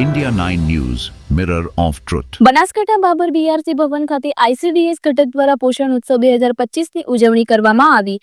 India 9 News, Mirror of Truth. Banaskantha Babar BRC ભવન ખાતે ICDS ઘટક દ્વારા પોષણ ઉત્સવ બે હજાર પચીસની ઉજવણી કરવામાં આવી.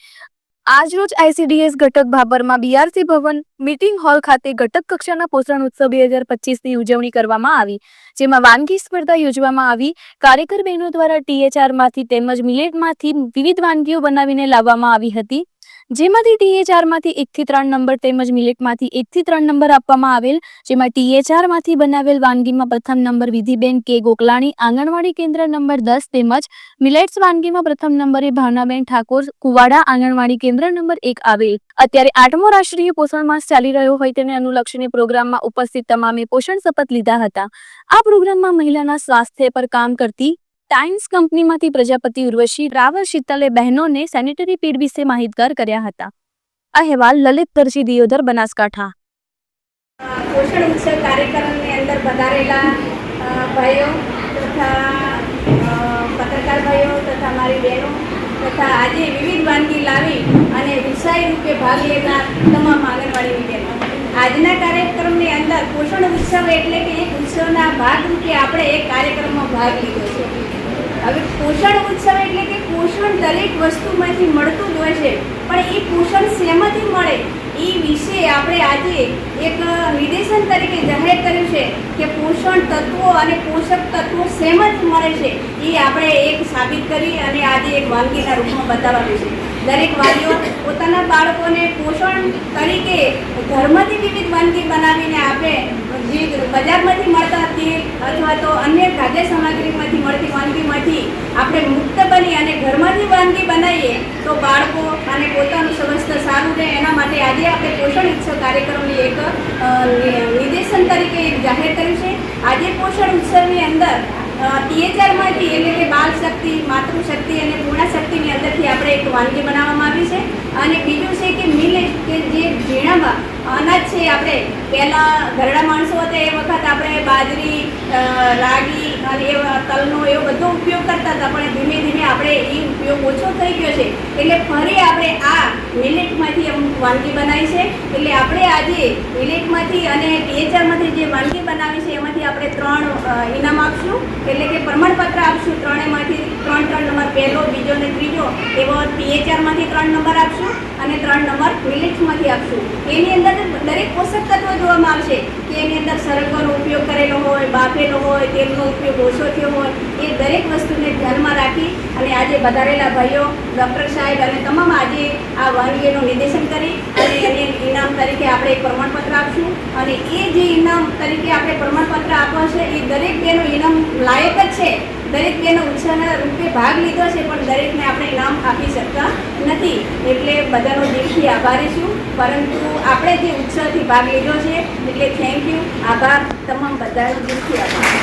આજરોજ આઈસીડીએસ ઘટક ભાબરમાં બીઆરસી ભવન મીટિંગ હોલ ખાતે ઘટક કક્ષાના પોષણ ઉત્સવ બે હજાર પચીસની ઉજવણી કરવામાં આવી જેમાં વાનગી સ્પર્ધા યોજવામાં આવી. કાર્યકર બહેનો દ્વારા ટીએચઆરમાંથી તેમજ મિલેટમાંથી વિવિધ વાનગીઓ બનાવીને લાવવામાં આવી હતી. જેમાંથી ટીએચઆરમાંથી એકથી ત્રણ નંબર તેમજ મિલેટમાંથી એકથી ત્રણ નંબર આપવામાં આવેલ, જેમાં ટીએચઆરમાંથી બનાવેલ વાનગીમાં પ્રથમ નંબર વિધિબેન કે ગોકલાણી, આંગણવાડી કેન્દ્ર નંબર દસ તેમજ મિલેટ્સ વાનગીમાં પ્રથમ નંબરે ભાવનાબેન ઠાકોર, કુવાડા આંગણવાડી કેન્દ્ર નંબર એક આવેલ. અત્યારે આઠમો રાષ્ટ્રીય પોષણ માસ ચાલી રહ્યો હોય તેને અનુલક્ષીને પ્રોગ્રામમાં ઉપસ્થિત તમામે પોષણ શપથ લીધા હતા. આ પ્રોગ્રામમાં મહિલાના સ્વાસ્થ્ય પર કામ કરતી ટાઇમ્સ કંપનીમાંથી પ્રજાપતિ ઉર્વશી રાવર શીતલે બહેનોને સેનેટરી પેડ વિશે માહિતગાર કર્યા હતા. અહેવાલ લલિત દરજી, દિયોદર બનાસકાંઠા. પોષણ ઉત્સવ કાર્યક્રમની અંદર પધારેલા ભાઈઓ તથા પત્રકાર ભાઈઓ તથા મારી બહેનો તથા આજે વિવિધ વાનગી લાવી અને ઉત્સાહી રૂપે ભાગ લેનાર તમામ આંગણવાડીની બહેનો આજના કાર્યક્રમની અંદર પોષણ ઉત્સવ એટલે કે એક ઉત્સવના ભાગરૂપે આપણે એક કાર્યક્રમમાં ભાગ લીધો છે. હવે પોષણ ઉત્સવ એટલે કે પોષણ દરેક વસ્તુમાંથી મળતું જ હોય છે. પણ એ પોષણ શેમાંથી મળે? એ વિશે આપણે આજે એક નિર્દેશન તરીકે જાહેર કર્યું છે કે પોષણ તત્વો અને પોષક તત્વો શેમાંથી મળે છે એ આપણે એક સાબિત કરી અને આજે એક વાનગીના રૂપમાં બતાવવાનું છે. દરેક વાલીઓ પોતાના બાળકોને પોષણ તરીકે ઘરમાંથી વિવિધ વાનગી બનાવીને આપે જે બજારમાંથી મળતા તેલ અથવા તો અન્ય ખાદ્ય સામગ્રીમાંથી મળતી વાનગીમાંથી આપણે મુક્ત બની અને ઘરમાંથી વાનગી બનાવીએ તો બાળકો અને પોતાનું સ્વસ્થ સારું રહે. એના માટે આજે આપણે પોષણ ઉત્સવ કાર્યક્રમની એક નિર્દેશન તરીકે એક જાહેર કર્યું છે. આજે પોષણ ઉત્સવની અંદર ટીએચઆરમાંથી એટલે કે બાલ શક્તિ માતૃશક્તિ અને પૂર્ણ શક્તિની અંદરથી આપણે એક વાનગી બનાવવામાં આવી છે. અને બીજું છે કે મિલેટ કે જે ઝીણામાં અનાજ છે, આપણે પહેલાં ઘરડા માણસો હતા એ વખત આપણે બાજરી રાગી અને એ તલનો એવો બધો ઉપયોગ કરતા હતા, પણ ધીમે ધીમે આપણે એ ઉપયોગ ઓછો થઈ ગયો છે. એટલે ફરી આપણે આ મિલેટમાંથી અમુક વાનગી બનાવી છે. એટલે આપણે આજે મિલેટમાંથી અને ટીએચઆરમાંથી જે વાનગી બનાવી છે, એમાંથી આપણે ત્રણ ઇનામ આપશું. એટલે કે પ્રમાણપત્ર આપશું ત્રણેયમાંથી, ત્રણ ત્રણ નંબર પહેલો, બીજો ને ત્રીજો, એવો ટીએચઆરમાંથી ત્રણ નંબર આપશું અને ત્રણ નંબર મિલેટ્સમાંથી આપશું. એની અંદર દરેક પોષક તત્વો જોવામાં આવશે કે એની અંદર સરગવાનો ઉપયોગ હોય, બાફેલો હોય, તેલનો ઉપયોગ ઓછો થયો હોય, એ દરેક વસ્તુને ધ્યાનમાં રાખી અને આજે વધારેલા ભાઈઓ, ડૉક્ટર સાહેબ અને તમામ આજે આ વાનગીનું નિર્દેશન કરી અને એને ઇનામ તરીકે આપણે એક પ્રમાણપત્ર આપશું. અને એ જે ઇનામ તરીકે આપણે પ્રમાણપત્ર આપવા છે, એ દરેક બેનો ઇનામ લાયક જ છે. દરેક બેનો ઉત્સાહના રૂપે ભાગ લીધો છે, પણ દરેકને આપણે ઇનામ આપી શકતા નથી. એટલે બધાનો દિલથી આભારી છું. પરંતુ આપણે જે ઉત્સાહથી ભાગ લીધો છે, એટલે થેન્ક યુ આભાર તમામ બધાનો. દિલથી આભાર